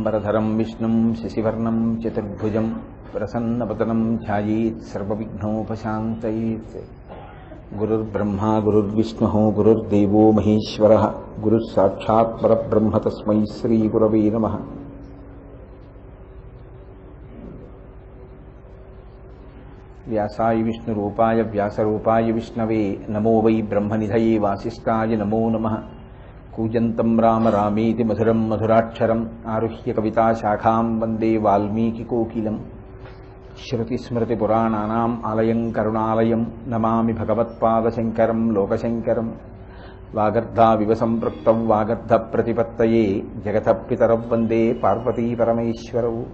म्बरधरम् विष्णुम् शशिवर्णम् चतुर्भुजम् प्रसन्नपतनम् ध्यायेत् सर्वविघ्नोपशान्तयेत्। गुरुर्ब्रह्मा गुरुर्विष्णुः गुरुर्देवो महेश्वरः गुरुः साक्षात् परब्रह्म तस्मै श्रीगुरवे नमः। व्यासाय विष्णुरूपाय व्यासरूपाय विष्णवे नमो वै ब्रह्मनिधये वासिष्ठाय नमो नमः। पूजन्तं राम रामेति मधुरं मधुराक्षरम् आरुह्य कविताशाखां वन्दे वाल्मीकिकोकिलम्। श्रुतिस्मृतिपुराणानाम् आलयङ्करुणालयम् नमामि भगवत्पादशङ्करं लोकशङ्करम्। वागर्धाविव सम्पृक्तौ वागर्धप्रतिपत्तये जगतः पितरौ वन्दे पार्वतीपरमेश्वरौ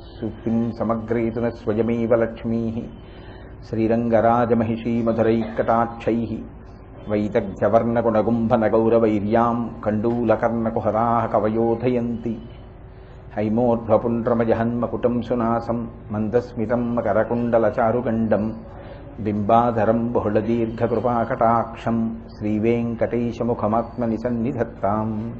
सुक्ष्ं समग्रेतन स्वयमेव लक्ष्मीः। श्रीरङ्गराजमहिषी मधुरैः कटाक्षैः వైతగ్ధ్యవర్ణగుణగుంభనగౌరవైర్యాం కండూలకర్ణకుహరా కవయోధయంతి. హైమోర్ధ్వపుండ్రమజహన్మకుటం సునాసం మందస్మితం మకరకుండలచారుగండం బింబాధరం బహుళదీర్ఘకృపాకటాక్షం శ్రీవేంకటేశముఖమాత్మని సన్నిధత్తాం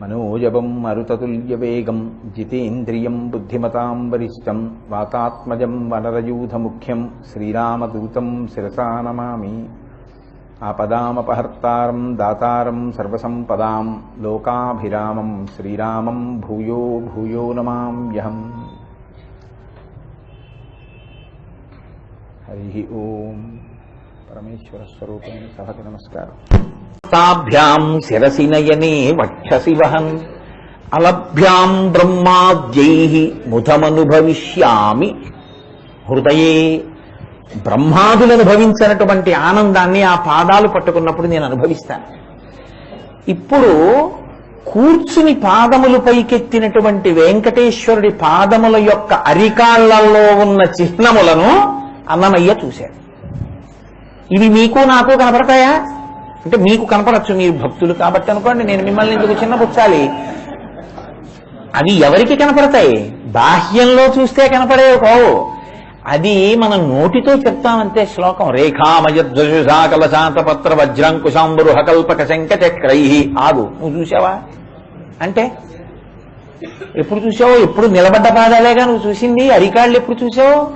మనోజవం మరుతతుల్యవేగం జితేంద్రియం బుద్ధిమతాం వరిష్టం వాతాత్మజం వనరయూధముఖ్యం శ్రీరామదూతం శిరసా నమామి. ఆపదామపహర్తారం దాతారం సర్వసంపదాం లోకాభిరామం శ్రీరామం భూయో భూయో నమామ్యహం హరి ఓం పరమేశ్వర స్వరూపం సభకి నమస్కారం. తాభ్యాం శిరసి నయనే వక్షసి వహన్ అలభ్యాం బ్రహ్మాద్యై ముఖమనుభవిష్యామి. హృదయే బ్రహ్మాదులు అనుభవించినటువంటి ఆనందాన్ని ఆ పాదాలు పట్టుకున్నప్పుడు నేను అనుభవిస్తాను ఇప్పుడు కూర్చుని పాదములు పైకెత్తినటువంటి వెంకటేశ్వరుడి పాదముల యొక్క అరికాళ్ళలో ఉన్న చిహ్నములను అన్నమయ్య చూశాడు. ఇవి మీకు నాకు కనపడతాయా? అంటే మీకు కనపడచ్చు మీరు భక్తులు కాబట్టి అనుకోండి నేను మిమ్మల్ని ఎందుకు చిన్నపుచ్చాలి అవి ఎవరికి కనపడతాయి? బాహ్యంలో చూస్తే కనపడేవి కావు. అది మనం నోటితో చెప్తామంతే శ్లోకం. రేఖామయధ్వజుషా శాంతపత్ర వజ్రంకుశాంబరు హకల్పక శంక చక్రై ఆగు నువ్వు చూసావా అంటే ఎప్పుడు చూసావో ఎప్పుడు నిలబడ్డ పాదాలేగా నువ్వు చూసింది? అరికాళ్ళు ఎప్పుడు చూసావో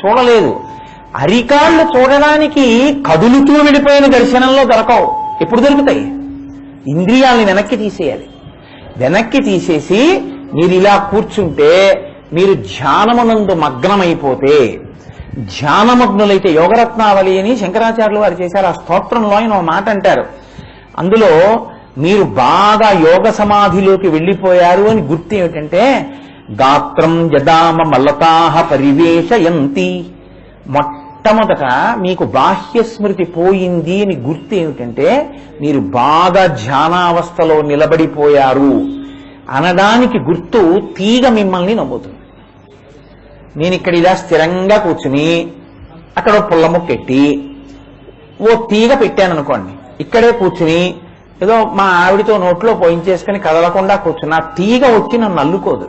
చూడలేదు. అరికాళ్ళు చూడడానికి కదులుతూ వెళ్ళిపోయిన దర్శనంలో దొరకవు. ఎప్పుడు దొరుకుతాయి? ఇంద్రియాలని వెనక్కి తీసేయాలి. వెనక్కి తీసేసి మీరు ఇలా కూర్చుంటే మీరు ధ్యానమునందు మగ్నమైపోతే ధ్యానమగ్నులైతే యోగరత్నావళి అని శంకరాచార్యులు వారు చేశారు. ఆ స్తోత్రంలో ఆయన ఒక మాట అంటారు. అందులో మీరు బాగా యోగ సమాధిలోకి వెళ్ళిపోయారు అని గుర్తు ఏమిటంటే గాత్రం జదామ మల్లతాహ పరివేశయంతి మొట్టమొదట మీకు బాహ్య స్మృతి పోయింది అని గుర్తు ఏమిటంటే మీరు బాగా ధ్యానావస్థలో నిలబడిపోయారు. అనడానికి గుర్తు తీగ మిమ్మల్ని నమ్ముతుంది నేను ఇక్కడ ఇలా స్థిరంగా కూర్చుని అక్కడ పుల్ల ముక్కెట్టి ఓ తీగ పెట్టాను అనుకోండి ఇక్కడే కూర్చుని ఏదో మా ఆవిడితో నోట్లో పోయించేసుకుని కదలకుండా కూర్చుని ఆ తీగ వచ్చి నన్ను అల్లుకోదు.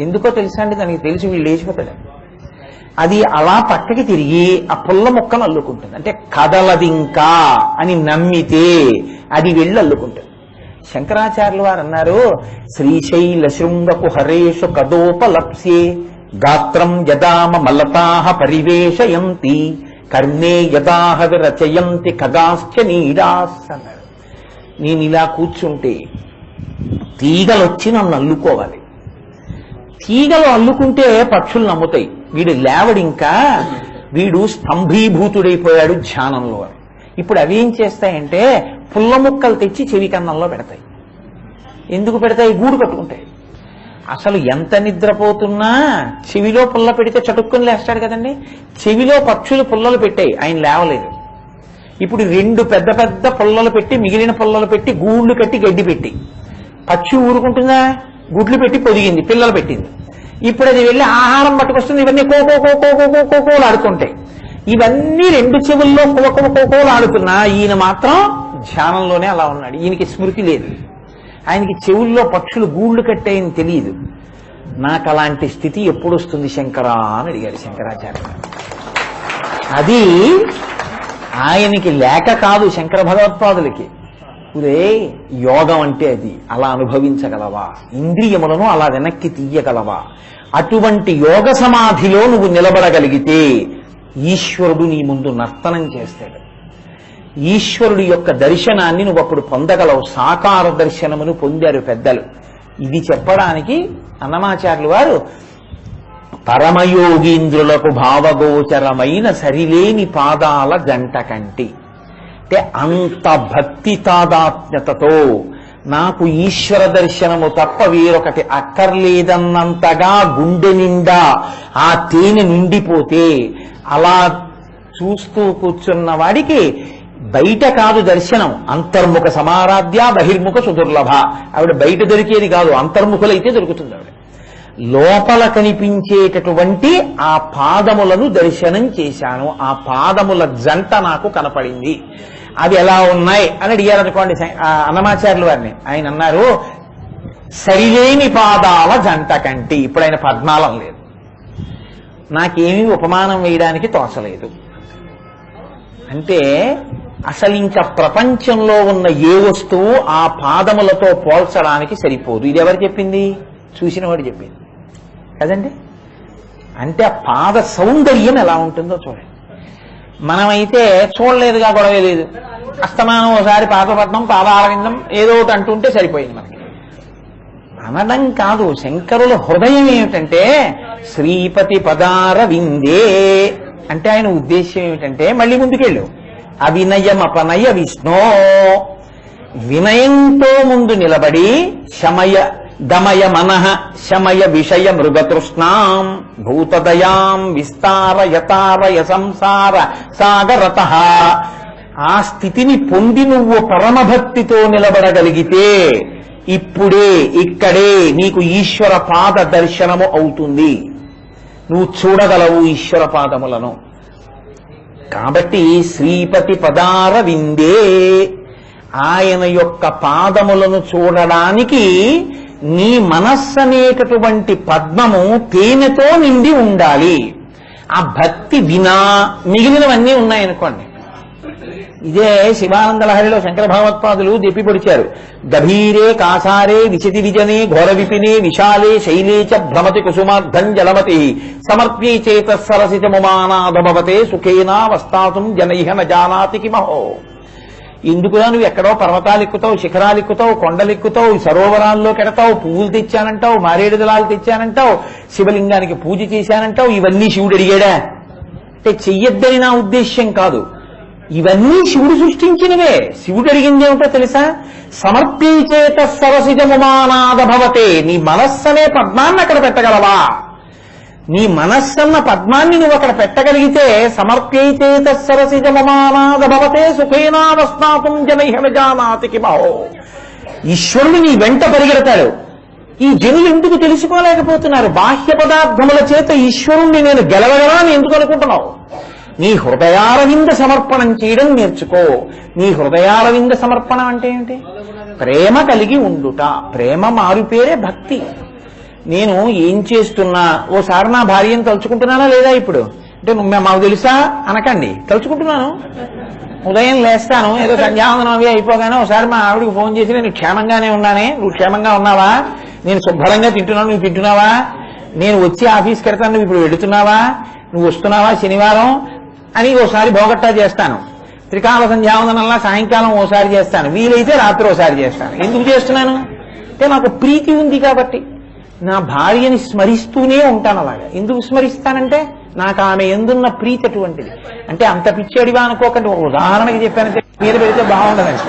ఎందుకో తెలుసా అండి? దానికి తెలిసి వీళ్ళు లేచిపోతాడు అది అలా పక్కకి తిరిగి ఆ పుల్ల ముక్కను అల్లుకుంటుంది. అంటే కదలది ఇంకా అని నమ్మితే అది వెళ్ళి అల్లుకుంటుంది. శంకరాచార్యులు వారు అన్నారు శ్రీశైల శృంగపు హరేషు కదోపలప్సే. గాత్రం యదామ మల్లతాహ పరివేషయంతి కర్ణే యదాహ విరచయంతి ఖగాశ్చ నీడాస్ నేను ఇలా కూర్చుంటే తీగలొచ్చి నన్ను అల్లుకోవాలి. తీగలు అల్లుకుంటే పక్షులు నమ్ముతాయి. వీడు లేవడింకా వీడు స్తంభీభూతుడైపోయాడు ధ్యానంలో. ఇప్పుడు అవి ఏం చేస్తాయంటే పుల్ల ముక్కలు తెచ్చి చెవి కన్నంలో పెడతాయి. ఎందుకు పెడతాయి? గూడు కట్టుకుంటాయి. అసలు ఎంత నిద్రపోతున్నా చెవిలో పుల్ల పెడితే చటుక్కుని లేస్తాడు కదండి. చెవిలో పక్షులు పుల్లలు పెట్టాయి ఆయన లేవలేదు. ఇప్పుడు రెండు పెద్ద పెద్ద పుల్లలు పెట్టి మిగిలిన పుల్లలు పెట్టి గూళ్ళు కట్టి గడ్డి పెట్టి. పక్షి ఊరుకుంటుందా? గుడ్లు పెట్టి పొదిగింది పిల్లలు పెట్టింది. ఇప్పుడు అది వెళ్ళి ఆహారం పట్టుకొస్తుంది ఇవన్నీ కోకో కోకో కోకో కోకోలు ఆడుతుంటాయి ఇవన్నీ రెండు చెవుల్లో కోకో కోకోలు ఆడుతున్నా ఈయన మాత్రం ధ్యానంలోనే అలా ఉన్నాడు. ఈయనకి స్మృతి లేదు. ఆయనకి చెవుల్లో పక్షులు గూళ్ళు కట్టాయని తెలియదు. నాకు అలాంటి స్థితి ఎప్పుడు వస్తుంది శంకరా అని అడిగాడు శంకరాచార్య. అది ఆయనకి లేక కాదు శంకర భగవత్పాదులకి. ఒరే యోగం అంటే అది. అలా అనుభవించగలవా? ఇంద్రియములను అలా వెనక్కి తీయగలవా? అటువంటి యోగ సమాధిలో నువ్వు నిలబడగలిగితే ఈశ్వరుడు నీ ముందు నర్తనం చేస్తాడు. ఈశ్వరుడి యొక్క దర్శనాన్ని నువ్వు అప్పుడు పొందగలవు. సాకార దర్శనమును పొందారు పెద్దలు. ఇది చెప్పడానికి అన్నమాచార్యులు వారు పరమయోగీంద్రులకు భావగోచరమైన సరిలేని పాదాల గంట కంటి. అంటే అంత భక్తి తాదాత్మ్యతతో నాకు ఈశ్వర దర్శనము తప్ప వేరొకటి అక్కర్లేదన్నంతగా గుండె నిండా ఆ తేనె నిండిపోతే అలా చూస్తూ కూర్చున్న వాడికి బయట కాదు దర్శనం. అంతర్ముఖ సమారాధ్య బహిర్ముఖ సుదుర్లభ. ఆవిడ బయట దొరికేది కాదు అంతర్ముఖులైతే దొరుకుతుంది ఆవిడ. లోపల కనిపించేటటువంటి ఆ పాదములను దర్శనం చేశాను. ఆ పాదముల జంట నాకు కనపడింది. అవి ఎలా ఉన్నాయి అని అడిగారు అనుకోండి అన్నమాచార్యులు వారిని. ఆయన అన్నారు సరిలేని పాదాల జంట కంటి. ఇప్పుడు ఆయన పద్మాలం లేదు. నాకేమీ ఉపమానం వేయడానికి తోచలేదు. అంటే అసలు ఇంకా ప్రపంచంలో ఉన్న ఏ వస్తువు ఆ పాదములతో పోల్చడానికి సరిపోదు. ఇది ఎవరు చెప్పింది? చూసినవాడు చెప్పింది. కదండి? అంటే ఆ పాద సౌందర్యం ఎలా ఉంటుందో చూడండి. మనమైతే చూడలేదుగా గొడవ లేదు. అస్తమానం ఒకసారి పాదపట్నం పాదారవిందం ఏదో ఒకటి అంటుంటే సరిపోయింది మనకి. అనడం కాదు శంకరుల హృదయం ఏమిటంటే శ్రీపతి పదార విందే అంటే ఆయన ఉద్దేశ్యం ఏమిటంటే మళ్ళీ ముందుకెళ్ళు. అవినయమపనయ విష్ణో. వినయంతో ముందు నిలబడి శమయ దమయ మనః శమయ విషయ మృగతృష్ణాం భూతదయాం విస్తార యతారయ సంసార సాగరత. ఆ స్థితిని పొంది నువ్వు పరమభక్తితో నిలబడగలిగితే ఇప్పుడే ఇక్కడే నీకు ఈశ్వర పాద దర్శనము అవుతుంది. నువ్వు చూడగలవు ఈశ్వర పాదములను. కాబట్టి శ్రీపతి పదార విందే ఆయన యొక్క పాదములను చూడడానికి నీ మనస్సు అనేటటువంటి పద్మము తేనెతో నిండి ఉండాలి. ఆ భక్తి వినా మిగిలినవన్నీ ఉన్నాయనుకోండి. ఇదే శివానంద లహరిలో శంకర భగవత్పాదులు దెప్పి పొడిచారు. గభీరే కాసారే విశతి విజనే ఘోర విపినే విశాలే శైలే చ భ్రమతి కుసుమార్థం జలమతి. సమర్ప్యే చేత సరసితముమానాదభవతే సుఖేనా వస్తాతుం జనైహ న జానాతి కిమహో. ఎందుకురా నువ్వు ఎక్కడో పర్వతాలెక్కుతావు శిఖరాలెక్కుతావు కొండలెక్కుతావు సరోవరాల్లో కెడతావు పువ్వులు తెచ్చానంటావు మారేడు దళాలు తెచ్చానంటావు శివలింగానికి పూజ చేశానంటావు ఇవన్నీ శివుడు అడిగాడా? అంటే చెయ్యొద్దని నా ఉద్దేశ్యం కాదు. ఇవన్నీ శివుడు సృష్టించినవే. శివుడు అడిగింది ఏమిటో తెలుసా? సమర్పించేత సరసిజముమానాద భవతే నీ మనస్సనే పద్మాన్ని అక్కడ పెట్టగలవా? నీ మనస్సన్న పద్మాన్ని నువ్వు అక్కడ పెట్టగలిగితే సమర్ప్యైతే సరసిజమమానాద భవతే సుఖేనావస్థాతం జనైహ జానాతి ఈశ్వరుడు నీ వెంట పరిగెడతాడు. ఈ జనులు ఎందుకు తెలుసుకోలేకపోతున్నారు? బాహ్య పదార్థముల చేత ఈశ్వరుణ్ణి నేను గెలవగలని ఎందుకు అనుకుంటున్నావు? నీ హృదయారవింద సమర్పణం చేయడం నేర్చుకో. నీ హృదయారవింద సమర్పణం అంటే ఏంటి? ప్రేమ కలిగి ఉండుట. ప్రేమ మారుపేరే భక్తి. నేను ఏం చేస్తున్నా? ఓసారి నా భార్యను తలుచుకుంటున్నానా లేదా ఇప్పుడు? అంటే మాకు తెలుసా? అనకండి. తలుచుకుంటున్నాను. ఉదయం లేస్తాను. ఏదో సంధ్యావందనం అవి అయిపోగానే ఒకసారి మా ఆవిడకి ఫోన్ చేసి నేను క్షేమంగానే ఉన్నానే. నువ్వు క్షేమంగా ఉన్నావా? నేను శుభ్రంగా తింటున్నాను. నువ్వు తింటున్నావా? నేను వచ్చి ఆఫీస్కి వెళ్తాను. నువ్వు ఇప్పుడు వెళుతున్నావా? నువ్వు వస్తున్నావా శనివారం? అని ఓసారి భోగట్టా చేస్తాను. త్రికాల సంధ్యావందనంలా సాయంకాలం ఓసారి చేస్తాను. వీలైతే రాత్రి ఓసారి చేస్తాను. ఎందుకు చేస్తున్నాను? అంటే నాకు ప్రీతి ఉంది కాబట్టి. నా భార్యని స్మరిస్తూనే ఉంటాను అలాగా. ఎందుకు స్మరిస్తానంటే నాకు ఆమె ఎందున్న ప్రీతి అటువంటిది. అంటే అంత పిచ్చేడివా అనుకోకండి. ఒక ఉదాహరణకి చెప్పానంటే మీరు పెడితే బాగుండదండి.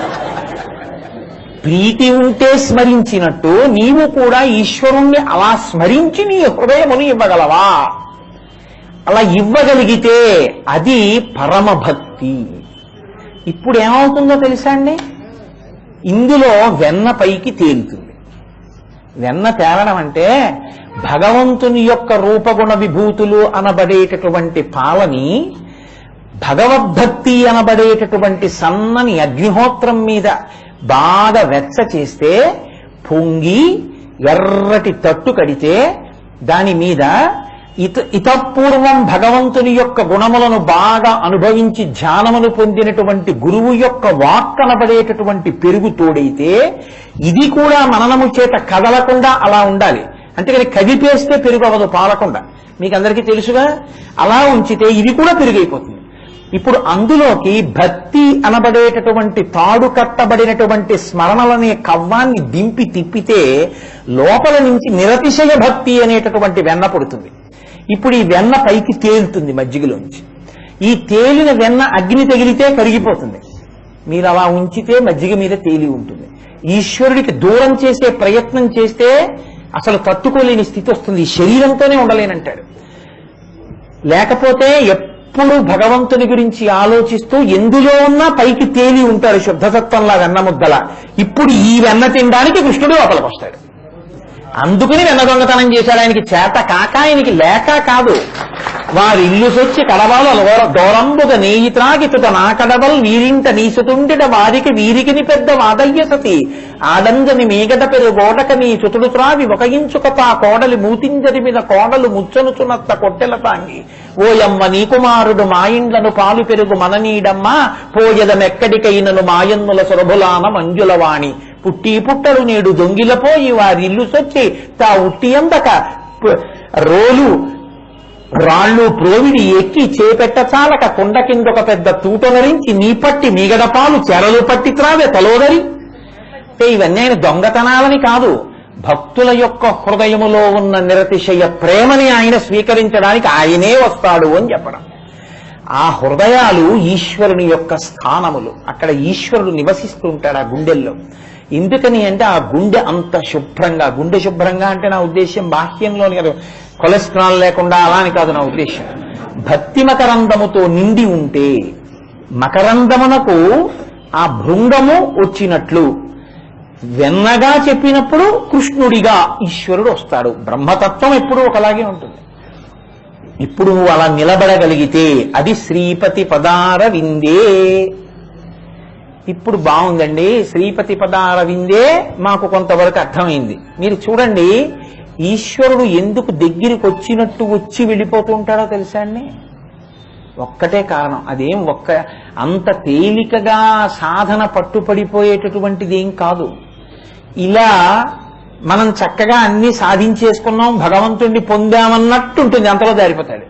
ప్రీతి ఉంటే స్మరించినట్టు నీవు కూడా ఈశ్వరుణ్ణి అలా స్మరించి నీ హృదయమును ఇవ్వగలవా? అలా ఇవ్వగలిగితే అది పరమభక్తి. ఇప్పుడు ఏమవుతుందో తెలుసా అండి? ఇందులో వెన్న పైకి తేలుతుంది. వెన్న తేలడం అంటే భగవంతుని యొక్క రూపగుణ విభూతులు అనబడేటటువంటి పాలని భగవద్భక్తి అనబడేటటువంటి సన్నని అగ్నిహోత్రం మీద బాగా వెచ్చ చేస్తే పొంగి ఎర్రటి తట్టు కడితే దాని మీద ఇత ఇతపూర్వం భగవంతుని యొక్క గుణములను బాగా అనుభవించి ధ్యానమును పొందినటువంటి గురువు యొక్క వాక్ కనబడేటటువంటి పెరుగు తోడైతే ఇది కూడా మననము చేత కదలకుండా అలా ఉండాలి. అంతేకాని కదిపేస్తే పెరుగు అవ్వదు పాలకుండా. మీకు అందరికీ తెలుసుగా అలా ఉంచితే ఇది కూడా పెరుగైపోతుంది. ఇప్పుడు అందులోకి భక్తి అనబడేటటువంటి తాడు కట్టబడినటువంటి స్మరణలనే కవ్వాన్ని దింపి తిప్పితే లోపల నుంచి నిరతిశయ భక్తి అనేటటువంటి వెన్న పుడుతుంది. ఇప్పుడు ఈ వెన్న పైకి తేలుతుంది మజ్జిగలోంచి. ఈ తేలిన వెన్న అగ్ని తగిలితే కరిగిపోతుంది. మీరు అలా ఉంచితే మజ్జిగ మీద తేలి ఉంటుంది. ఈశ్వరుడికి దూరం చేసే ప్రయత్నం చేస్తే అసలు తట్టుకోలేని స్థితి వస్తుంది. ఈ శరీరంతోనే ఉండలేనంటాడు. లేకపోతే ఎప్పుడు భగవంతుని గురించి ఆలోచిస్తూ ఎందులో ఉన్నా పైకి తేలి ఉంటారు శుద్ధతత్వంలా వెన్న ముద్దల. ఇప్పుడు ఈ వెన్న తినడానికి కృష్ణుడు లోపలికి వస్తాడు. అందుకుని వెన్న దొంగతనం చేశాడు. ఆయనకి చేత కాక ఆయనకి లేక కాదు. వారి ఇల్లు సొచ్చి కడవాలు అలవర. దూరంబుగ నేయి నా కడవల్ వీరింట నీసుతుండిట వారికి వీరికిని పెద్ద వాదయ్య సతి. ఆడంజని మీగడ పెరు గోడక నీ చుతుడు త్రావి ఒక పా కోడలి మూతింజరి మీద కోడలు ముచ్చనుచునత్త కొట్టెల తాంగి. ఓయమ్మ నీ కుమారుడు మా ఇండ్లను పాలు పెరుగు మననీడమ్మ. పోయదమెక్కడికైనను మాయన్నుల సురభులాన మంజులవాణి. పుట్టి పుట్టలు నేడు దొంగిలపోయి వారి ఇల్లు సొచ్చి తా ఉట్టి అందక రోలు రాళ్ళు ప్రోవిడి ఎక్కి చేపెట్ట చాలక కొండ కిందొక పెద్ద తూటనరించి నీ పట్టి మీగడ పాలు చెరలు పట్టి త్రావే తలోదరి. ఇవన్నీ ఆయన దొంగతనాలని కాదు. భక్తుల యొక్క హృదయములో ఉన్న నిరతిశయ ప్రేమని ఆయన స్వీకరించడానికి ఆయనే వస్తాడు అని చెప్పడం. ఆ హృదయాలు ఈశ్వరుని యొక్క స్థానములు. అక్కడ ఈశ్వరుడు నివసిస్తూ ఉంటాడు ఆ గుండెల్లో. ఎందుకని అంటే ఆ గుండె అంత శుభ్రంగా గుండె శుభ్రంగా అంటే నా ఉద్దేశం బాహ్యంలోని కాదు కొలెస్ట్రాల్ లేకుండా అలా అని కాదు నా ఉద్దేశం భక్తి మకరందముతో నిండి ఉంటే మకరందమునకు ఆ భృంగము వచ్చినట్లు. వెన్నగా చెప్పినప్పుడు కృష్ణుడిగా ఈశ్వరుడు వస్తాడు. బ్రహ్మతత్వం ఎప్పుడూ ఒకలాగే ఉంటుంది. ఇప్పుడు నువ్వు అలా నిలబడగలిగితే అది శ్రీపతి పదార విందే ఇప్పుడు బాగుందండి. శ్రీపతి పదార విందే మాకు కొంతవరకు అర్థమైంది. మీరు చూడండి ఈశ్వరుడు ఎందుకు దగ్గరికి వచ్చినట్టు వచ్చి వెళ్ళిపోతూ ఉంటాడో తెలుసా అండి? ఒక్కటే కారణం. అదేం ఒక్క అంత తేలికగా సాధన పట్టుపడిపోయేటటువంటిది ఏం కాదు. ఇలా మనం చక్కగా అన్ని సాధించేసుకున్నాం భగవంతుణ్ణి పొందామన్నట్టు ఉంటుంది అంతలో దారిపోతాడు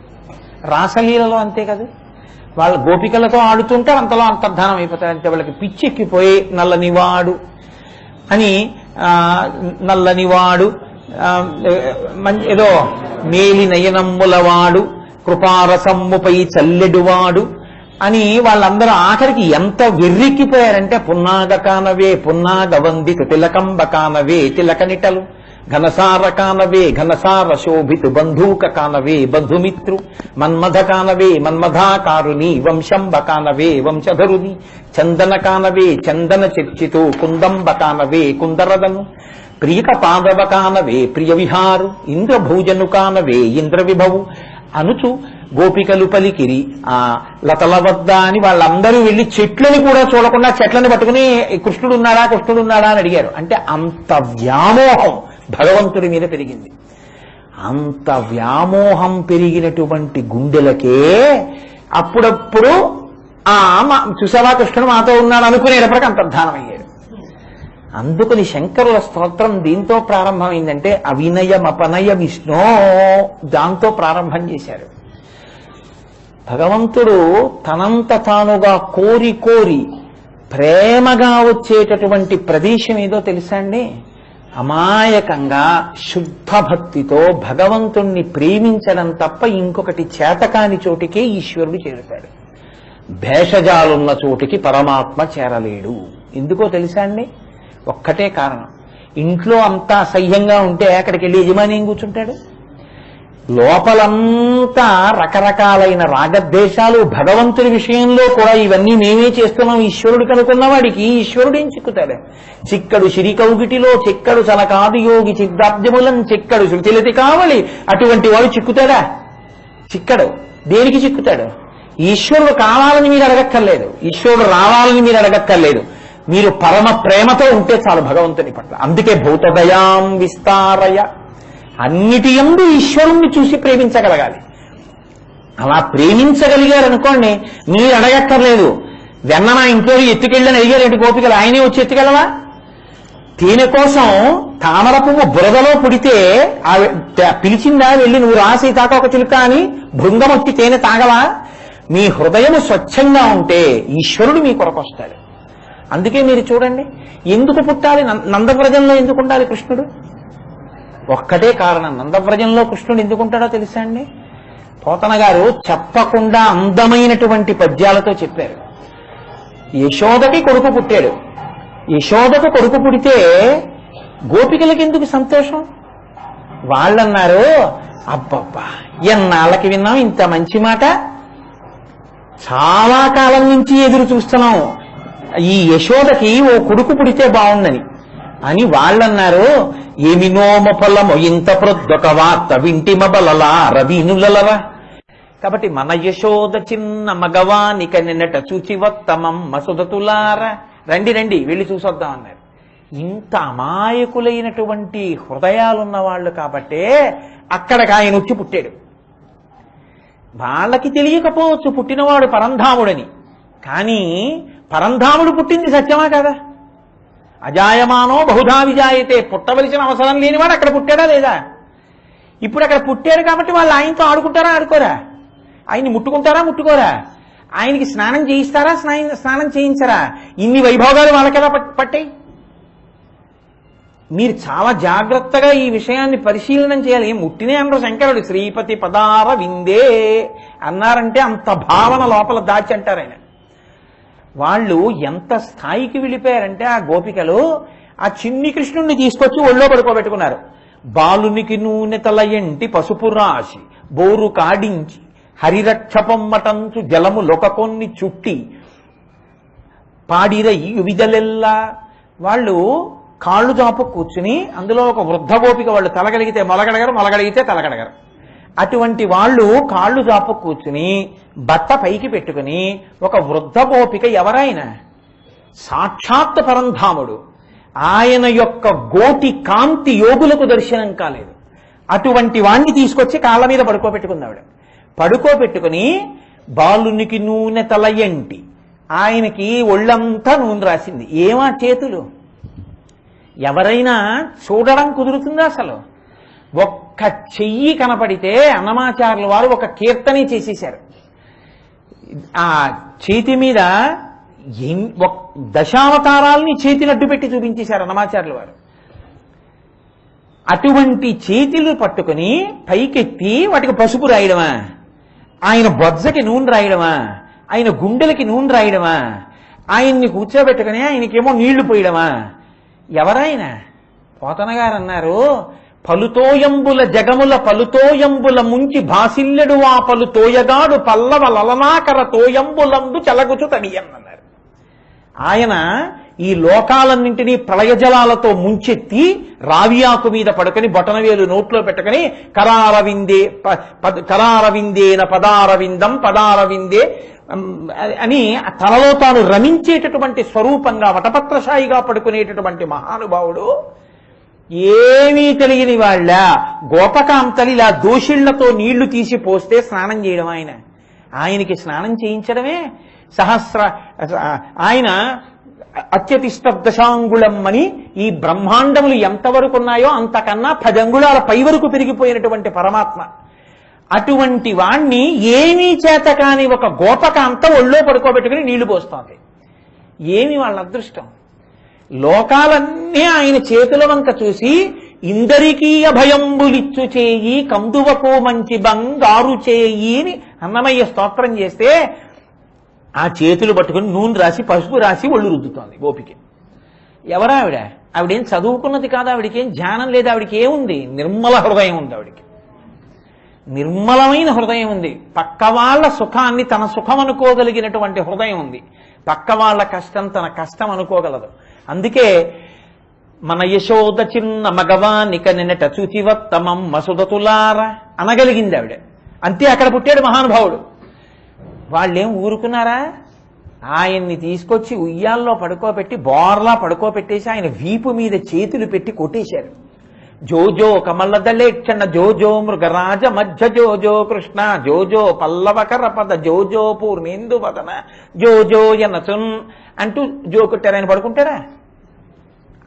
రాసలీలలో అంతే కదా? వాళ్ళ గోపికలతో ఆడుతుంటే అంతలో అంతర్ధానం అయిపోతాడు అంటే వాళ్ళకి పిచ్చెక్కిపోయి నల్లనివాడు అని నల్లనివాడు మం- ఏదో మేలి నయనమ్ములవాడు కృపారసమ్ముపై చల్లెడువాడు అని వాళ్ళందరూ ఆఖరికి ఎంత వెర్రెక్కిపోయారంటే పున్నాగ కానవే పున్నాగ వంది తిలకంబ కానవే తిలకనిటలు ఘనసార కానవే ఘనసార శోభితు బంధూక కానవే బంధుమిత్రు మన్మధ కానవే మన్మధాకారుని వంశంబ కానవే వంశధరుని చందన కానవే చందన చర్చితు కుందంబ కానవే కుందరదను ప్రియక పాదవ కానవే ప్రియ విహారు ఇంద్రభూజను కానవే ఇంద్ర విభవు అనుచు గోపికలు పలికిరి ఆ లతల వద్ద అని వాళ్ళందరూ వెళ్ళి చెట్లని కూడా చూడకుండా చెట్లని పట్టుకుని కృష్ణుడు ఉన్నాడా కృష్ణుడు ఉన్నాడా అని అడిగారు. అంటే అంత వ్యామోహం. భగవంతుడి మీద పెరిగింది. అంత వ్యామోహం పెరిగినటువంటి గుండెలకే అప్పుడప్పుడు ఆ మా- చూసావా కృష్ణుడు మాతో ఉన్నాడు అనుకునేటప్పటికి అంతర్ధానం అయ్యాడు అందుకని శంకరుల స్తోత్రం దీంతో ప్రారంభమైందంటే అవినయమపనయ విష్ణో దాంతో ప్రారంభం చేశారు. భగవంతుడు తనంత తానుగా కోరి కోరి ప్రేమగా వచ్చేటటువంటి ప్రదేశం ఏదో తెలుసా అండి అమాయకంగా శుద్ధ భక్తితో భగవంతుణ్ణి ప్రేమించడం తప్ప ఇంకొకటి చేతకాని చోటికే ఈశ్వరుడు చేరుతాడు. భేషజాలున్న చోటికి పరమాత్మ చేరలేడు. ఎందుకో తెలుసా అండి? ఒక్కటే కారణం. ఇంట్లో అంతా అసహ్యంగా ఉంటే అక్కడికి వెళ్ళి యజమాని ఏం కూర్చుంటాడు? లోపలంతా రకరకాలైన రాగద్వేషాలు భగవంతుడి విషయంలో కూడా ఇవన్నీ మేమే చేస్తున్నాం. ఈశ్వరుడు కనుకున్న వాడికి ఈశ్వరుడు ఏం చిక్కుతాడు? చిక్కడు శిరికౌగిటిలో చిక్కడు చలకాదు యోగి చిద్దాబ్జములం చిక్కడు శృతిలతి కావలి అటువంటి వాడు చిక్కుతాడా? చిక్కడు. దేనికి చిక్కుతాడు? ఈశ్వరుడు కావాలని మీరు అడగక్కర్లేదు. ఈశ్వరుడు రావాలని మీరు అడగక్కర్లేదు. మీరు పరమ ప్రేమతో ఉంటే చాలు భగవంతుని పట్ల. అందుకే భూతదయాం విస్తారయ. అన్నిటి ఎందు ఈశ్వరుణ్ణి చూసి ప్రేమించగలగాలి. అలా ప్రేమించగలిగారనుకోండి మీరు అడగక్కర్లేదు. వెన్న నా ఇంట్లో ఎత్తుకెళ్ళని అడిగారేంటి గోపికలు? ఆయనే వచ్చి ఎత్తుకెళ్ళవా? తేనె కోసం తామర పువ్వు బురదలో పుడితే ఆ పిలిచిందా వెళ్ళి నువ్వు రాసి తాక ఒక చిలుక అని బృందం తేనె తాగవా? మీ హృదయం స్వచ్ఛంగా ఉంటే ఈశ్వరుడు మీ కొరకు వస్తాడు. అందుకే మీరు చూడండి ఎందుకు పుట్టాలి నందవ్రజంలో ఎందుకు ఉండాలి కృష్ణుడు? ఒక్కటే కారణం. నందవ్రజంలో కృష్ణుడు ఎందుకు ఉంటాడో తెలుసా అండి? పోతన గారు చెప్పకుండా అందమైనటువంటి పద్యాలతో చెప్పారు. యశోదకి కొడుకు పుట్టాడు. యశోదకు కొడుకు పుడితే గోపికలకి ఎందుకు సంతోషం? వాళ్ళన్నారు అబ్బబ్బా ఎన్నాళ్ళకి విన్నాం ఇంత మంచి మాట? చాలా కాలం నుంచి ఎదురు చూస్తున్నాం. ఈ యశోదకి ఓ కొడుకు పుడితే బాగుందని. అని వాళ్ళన్నారు ఏమి నోమ పొలము ఇంత ప్రొద్దొక వార్త వింటిమ మబలలా రవీనులలరా కాబట్టి మన యశోద చిన్న మగవానిక నిన్నట చూచివత్తమం వత్తమం రండి రండి వెళ్ళి చూసొద్దాం అన్నారు. ఇంత అమాయకులైనటువంటి హృదయాలున్న వాళ్ళు కాబట్టే అక్కడికి ఆయన వచ్చి పుట్టాడు. వాళ్ళకి తెలియకపోవచ్చు పుట్టినవాడు పరంధాముడని. కానీ పరంధాముడు పుట్టింది సత్యమా కదా? అజాయమానో బహుధా విజాయతే. పుట్టవలసిన అవసరం లేనివాడు అక్కడ పుట్టాడా లేదా? ఇప్పుడు అక్కడ పుట్టాడు కాబట్టి వాళ్ళు ఆయనతో ఆడుకుంటారా ఆడుకోరా? ఆయన్ని ముట్టుకుంటారా ముట్టుకోరా? ఆయనకి స్నానం చేయిస్తారా స్నానం స్నానం చేయించరా? ఇన్ని వైభోగాలు వాళ్ళకెలా పట్టాయి? మీరు చాలా జాగ్రత్తగా ఈ విషయాన్ని పరిశీలనం చేయాలి. ముట్టినే అన్నారు శంకరుడు. శ్రీపతి పదార విందే అన్నారంటే అంత భావన లోపల దాచి అంటారు ఆయన. వాళ్ళు ఎంత స్థాయికి వెళ్ళిపోయారంటే ఆ గోపికలు ఆ చిన్ని కృష్ణుణ్ణి తీసుకొచ్చి ఒళ్ళో పడుకోబెట్టుకున్నారు. బాలునికి నూనె తల ఎంటి పసుపు రాసి బోరు కాడించి హరిరక్షపమ్మటంచు జలము లొకకొన్ని చుట్టి పాడిరై యువిదలెల్లా వాళ్ళు కాళ్ళు జాపు కూర్చుని అందులో ఒక వృద్ధ గోపిక వాళ్ళు తలగలిగితే మొలగడగరు మొలగడిగితే తలగడగరు అటువంటి వాళ్ళు కాళ్ళు చాపు కూర్చుని బట్ట పైకి పెట్టుకుని ఒక వృద్ధ గోపిక ఎవరైనా సాక్షాత్ పరంధాముడు ఆయన యొక్క గోటి కాంతి యోగులకు దర్శనం కాలేదు. అటువంటి వాణ్ణి తీసుకొచ్చి కాళ్ళ మీద పడుకోబెట్టుకుందావిడ. పడుకోబెట్టుకుని బాలునికి నూనె తల ఎంటి ఆయనకి ఒళ్ళంతా నూనె రాసింది. ఏమా చేతులు? ఎవరైనా చూడడం కుదురుతుందా అసలు? ఒక్క చెయ్యి కనపడితే అన్నమాచార్యుల వారు ఒక కీర్తనే చేసేశారు. ఆ చేతి మీద ఎన్- ఒక్- దశావతారాల్ని చేతిని అడ్డు పెట్టి చూపించేశారు అన్నమాచార్యుల వారు. అటువంటి చేతులు పట్టుకుని పైకెత్తి వాటికి పసుపు రాయడమా? ఆయన బొజ్జకి నూనె రాయడమా? ఆయన గుండెలకి నూనె రాయడమా? ఆయన్ని కూర్చోబెట్టుకుని ఆయనకేమో నీళ్ళు పోయడమా? ఎవరాయన? పోతన గారు అన్నారు పలుతోయంబుల జగముల పలుతోయంబుల ముంచి భాసిల్లెడు ఆ పలుతోయగాడు పల్లవ లలనాకర తోయంబులందు చలగుచు తడియన్నన్నారు ఆయన ఈ లోకాలన్నింటినీ ప్రళయజలాలతో ముంచెత్తి రావియాకు మీద పడుకొని బొటనవేలు నోట్లో పెట్టుకుని కరారవిందే ప- పద- కరారవిందేన పదారవిందం పదారవిందే అని తనలో తాను రమించేటటువంటి స్వరూపంగా వటపత్రశాయిగా పడుకునేటటువంటి మహానుభావుడు ఏమీ తెలియని వాళ్ళ గోపకాంతలు ఇలా దోషిళ్ళతో నీళ్ళు తీసి పోస్తే స్నానం చేయడం ఆయన. ఆయనకి స్నానం చేయించడమే సహస్ర ఆయన అత్యతిష్ట దశాంగుళం అని ఈ బ్రహ్మాండములు ఎంతవరకు ఉన్నాయో అంతకన్నా పదంగుళాల పై వరకు పెరిగిపోయినటువంటి పరమాత్మ. అటువంటి వాణ్ణి ఏమీ చేత కాని ఒక గోపకాంత ఒళ్ళో పడుకోబెట్టుకుని నీళ్ళు పోస్తోంది. ఏమి వాళ్ళ అదృష్టం? లోకాలన్నీ ఆయన చేతుల వంక చూసి ఇందరికీ అభయంబులిచ్చు చేయి కందువకు మంచి బంగారు చేయి అని అన్నమయ్య స్తోత్రం చేస్తే ఆ చేతులు పట్టుకుని నూనె రాసి పసుపు రాసి ఒళ్ళు రుద్దుతోంది గోపికి. ఎవరావిడ ఆవిడేం? చదువుకున్నది కాదు ఆవిడకేం ధ్యానం లేదు ఆవిడకి ఏముంది నిర్మల హృదయం ఉంది ఆవిడకి. నిర్మలమైన హృదయం ఉంది. పక్క వాళ్ళ సుఖాన్ని తన సుఖం అనుకోగలిగినటువంటి హృదయం ఉంది. పక్క వాళ్ళ కష్టం తన కష్టం అనుకోగలదు. అందుకే మన యశోద చిన్న మగవానిక నిన్నట చూచివత్తమం మసుదతులార అనగలిగింది ఆవిడ. అంతే అక్కడ పుట్టాడు మహానుభావుడు. వాళ్ళేం ఊరుకున్నారా? ఆయన్ని తీసుకొచ్చి ఉయ్యాల్లో పడుకోబెట్టి బోర్లా పడుకోబెట్టేసి ఆయన వీపు మీద చేతులు పెట్టి కొట్టేశారు. జోజో కమలదళేక్షణ జోజో మృగరాజ మధ్య జోజో కృష్ణ జోజో పల్లవకర పద జోజో పూర్ణేందు వదన జోజో ఎనచున్ అంటూ జో కొట్టారు. పడుకుంటారా?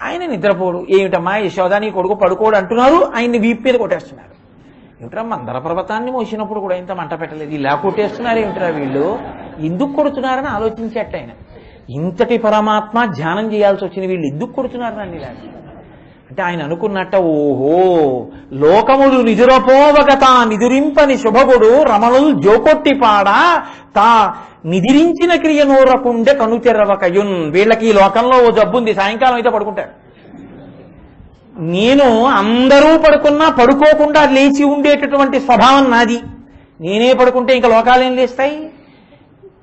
ఆయన నిద్రపోడు. ఏమిటమ్మా యశోద నీ కొడుకు పడుకోడు అంటున్నారు. ఆయన్ని వీపు మీద కొట్టేస్తున్నారు. ఏమిట్రా మందర పర్వతాన్ని మోసినప్పుడు కూడా ఇంత మంట పెట్టలేదు? ఇలా కొట్టేస్తున్నారు ఏమిట్రా వీళ్ళు? ఎందుకు కొడుతున్నారని ఆలోచించేట ఆయన. ఇంతటి పరమాత్మ ధ్యానం చేయాల్సి వచ్చిన వీళ్ళు ఎందుకు కొడుతున్నారు నన్ను ఇలా అంటే ఆయన అనుకున్నట్ట ఓహో లోకములు నిదురపోవగత నిదురింపని శుభగుడు రమణులు జోకొట్టి పాడ తా నిదిరించిన క్రియ నూరకుండే కను తెరవకయున్. వీళ్ళకి ఈ లోకంలో ఓ జబ్బుంది సాయంకాలం అయితే పడుకుంటాడు. నేను అందరూ పడుకున్నా పడుకోకుండా లేచి ఉండేటటువంటి స్వభావం నాది. నేనే పడుకుంటే ఇంకా లోకాలేం లేస్తాయి?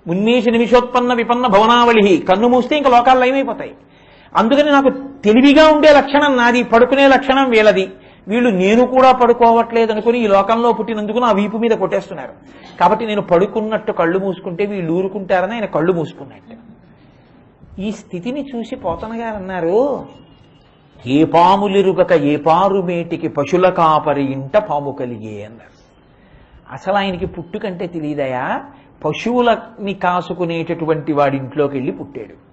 ఉన్మేష నిమిషోత్పన్న విపన్న భవనావళి కన్ను మూస్తే ఇంకా లోకాలు ఏమైపోతాయి? అందుకని నాకు తెలివిగా ఉండే లక్షణం నాది పడుకునే లక్షణం వీళ్ళది. వీళ్ళు నేను కూడా పడుకోవట్లేదు అనుకుని ఈ లోకంలో పుట్టినందుకు నా వీపు మీద కొట్టేస్తున్నారు. కాబట్టి నేను పడుకున్నట్టు కళ్ళు మూసుకుంటే వీళ్ళు ఊరుకుంటారని ఆయన కళ్ళు మూసుకున్నట్టు. ఈ స్థితిని చూసి పోతన గారు అన్నారు ఏ పాములిరుగక ఏ పారుమేటికి పశుల కాపరి ఇంట పాము కలిగే అన్నారు. అసలు ఆయనకి పుట్టుకంటే తెలియదయా? పశువులని కాసుకునేటటువంటి వాడి ఇంట్లోకి వెళ్ళి పుట్టాడు.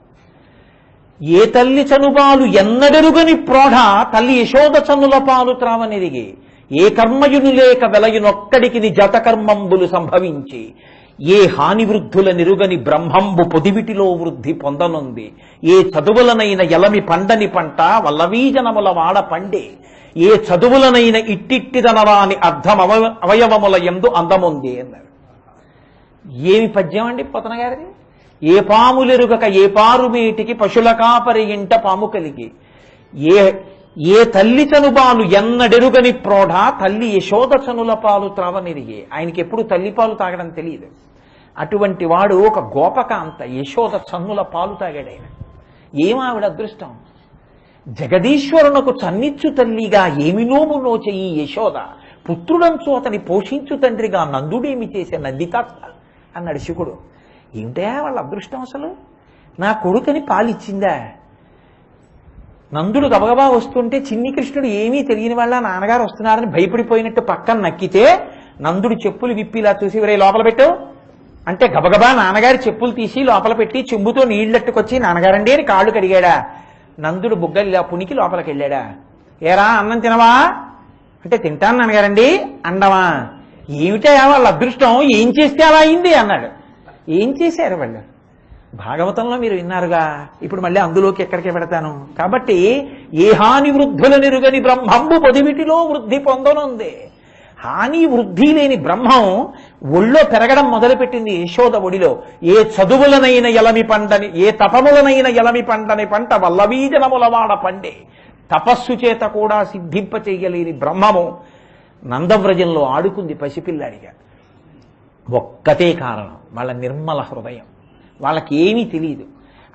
ఏ తల్లి చనుబాలు ఎన్నడెరుగని ప్రోఢ తల్లి యశోద చనుల పాలు త్రావనెరిగే. ఏ కర్మయును లేక వెలయునొక్కడికి జత కర్మంబులు సంభవించి. ఏ హాని వృద్ధుల నిరుగని బ్రహ్మంబు పొదివిటిలో వృద్ధి పొందనుంది. ఏ చదువులనైన ఎలమి పండని పంట వల్లవీజనముల వాడ పండే. ఏ చదువులనైన ఇట్టిట్టిదనరాని అర్థం అవయవముల ఎందు అందముంది అన్నారు. ఏమి పద్యం అండి పొతన గారిది ఏ పాములెరుగక ఏ పారుమేటికి పశుల కాపరి ఇంట పాము కలిగి. ఏ ఏ తల్లి చనుబాలు ఎన్నడెరుగని ప్రోఢ తల్లి యశోద చనుల పాలు త్రావనిరిగే. ఆయనకి ఎప్పుడు తల్లి పాలు తాగడం తెలియదు. అటువంటి వాడు ఒక గోపకాంత యశోద చన్నుల పాలు తాగాడు ఆయన. అదృష్టం? జగదీశ్వరునకు చన్నిచ్చు తల్లిగా ఏమి నోము నోచెయ్యి యశోద? పుత్రుడంచు అతని పోషించు తండ్రిగా నందుడేమి చేసే నందికాత్త అన్నాడు శివుడు. ఏమిటా వాళ్ళ అదృష్టం అసలు? నా కొడుకని పాలిచ్చిందా? నందుడు గబగబా వస్తుంటే చిన్ని కృష్ణుడు ఏమీ తెలియని వాళ్ళ నాన్నగారు వస్తున్నారని భయపడిపోయినట్టు పక్కన నక్కితే నందుడు చెప్పులు విప్పి ఇలా చూసి వరే లోపల పెట్టు. అంటే గబగబా నాన్నగారి చెప్పులు తీసి లోపల పెట్టి చెంబుతో నీళ్ళట్టుకొచ్చి నాన్నగారండి అని కాళ్ళు కడిగాడా? నందుడు బుగ్గలు ఇలా పునికి లోపలికి వెళ్ళాడా? ఏరా అన్నం తినవా? అంటే తింటాను నాన్నగారండి. అండవా ఏమిటా వాళ్ళ అదృష్టం? ఏం చేస్తే అలా అయింది? అన్నాడు. ఏం చేశారు వాళ్ళు? భాగవతంలో మీరు విన్నారుగా ఇప్పుడు మళ్ళీ అందులోకి ఎక్కడికే పెడతాను కాబట్టి ఏ హాని వృద్ధుల నిరుగని బ్రహ్మంబు పొదివిటిలో వృద్ధి పొందనుంది. హాని వృద్ధి లేని బ్రహ్మం ఒళ్ళో పెరగడం మొదలుపెట్టింది యశోద ఒడిలో. ఏ చదువులనైన ఎలమి పండని ఏ తపములనైన ఎలమి పండని పంట వల్లవీజనములవాడ పండే. తపస్సు చేత కూడా సిద్ధింప చెయ్యలేని బ్రహ్మము నందవ్రజంలో ఆడుకుంది పసిపిల్లాడిగా. ఒక్కటే కారణం. వాళ్ళ నిర్మల హృదయం. వాళ్ళకి ఏమీ తెలియదు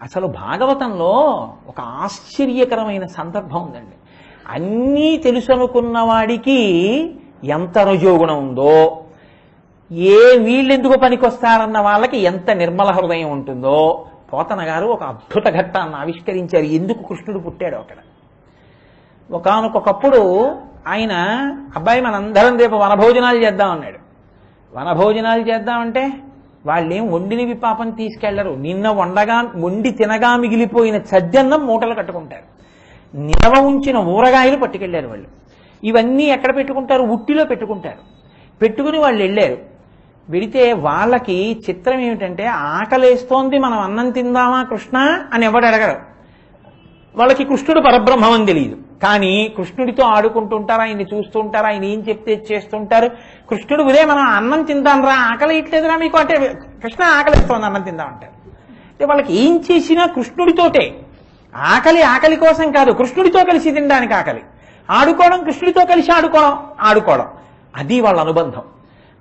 అసలు భాగవతంలో ఒక ఆశ్చర్యకరమైన సందర్భం ఉందండి. అన్నీ తెలుసు అనుకున్న వాడికి ఎంత రజోగుణం ఉందో ఏ వీళ్ళెందుకు పనికొస్తారన్న వాళ్ళకి ఎంత నిర్మల హృదయం ఉంటుందో పోతన గారు ఒక అద్భుత ఘట్టాన్ని ఆవిష్కరించారు. ఎందుకు కృష్ణుడు పుట్టాడు అక్కడ. ఒకానొకప్పుడు ఆయన అబ్బాయి మనందరం రేపు వనభోజనాలు చేద్దాం అన్నాడు. వనభోజనాలు చేద్దామంటే వాళ్ళేం వండినవి పాపం తీసుకెళ్ళరు. నిన్న వండగా వండి తినగా మిగిలిపోయిన సద్దన్నం మూటలు కట్టుకుంటారు. నిలవ ఉంచిన ఊరగాయలు పట్టుకెళ్ళారు వాళ్ళు. ఇవన్నీ ఎక్కడ పెట్టుకుంటారు? ఉట్టిలో పెట్టుకుంటారు. పెట్టుకుని వాళ్ళు వెళ్ళారు. వెడితే వాళ్ళకి చిత్రం ఏమిటంటే ఆకలేస్తోంది మనం అన్నం తిందామా కృష్ణ అని ఎవడు అడగరు. వాళ్ళకి కృష్ణుడు పరబ్రహ్మం అని తెలియదు కానీ కృష్ణుడితో ఆడుకుంటుంటారు ఆయన్ని చూస్తుంటారు ఆయన ఏం చెప్తే చేస్తుంటారు? కృష్ణుడు ఉదయం మనం అన్నం తిందాం రా ఆకలి ఇట్లేదురా మీకు అంటే కృష్ణ ఆకలిస్తోంది అన్నం తిందాం అంటారు అంటే వాళ్ళకి ఏం చేసినా కృష్ణుడితోటే. ఆకలి ఆకలి కోసం కాదు కృష్ణుడితో కలిసి తినడానికి ఆకలి. ఆడుకోవడం కృష్ణుడితో కలిసి ఆడుకోవడం ఆడుకోవడం. అది వాళ్ళ అనుబంధం.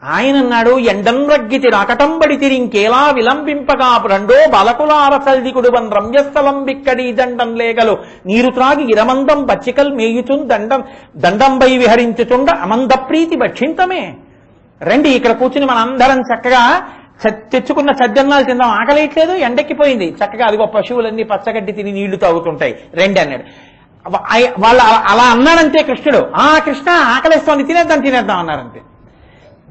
ఆయన అన్నాడు ఎండం రగ్గితి రాకటంబడి తిరింకేలా విలంబింపగా రెండో బలకులార సల్దికుడువన్ రమ్యస్థలం బిక్కడి దండం లేగలు. నీరు త్రాగి ఇరమందం బచ్చికల్ మేయుచున్ దండం దండంబై విహరించుచుండ అమంద ప్రీతి భక్షింతమే. రండి ఇక్కడ కూర్చుని మనందరం చక్కగా తెచ్చుకున్న సజ్జన్నాలు తిందాం. ఆకలేయట్లేదు ఎండెక్కిపోయింది. చక్కగా అదిగో పశువులన్నీ పచ్చగడ్డి తిని నీళ్ళు తాగుతుంటాయి. రండి అన్నాడు. వాళ్ళు అలా- అలా అన్నాడంతే కృష్ణుడు ఆ కృష్ణ ఆకలిస్తోంది తినేద్దాం తినేద్దాం అన్నారంతే.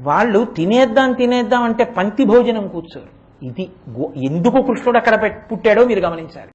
వాళ్ళు తినేద్దాం తినేద్దాం అంటే పంక్తి భోజనం కూర్చోరు. ఇది ఎందుకు కృష్ణుడు అక్కడ పెట్- పుట్టాడో మీరు గమనించాలి.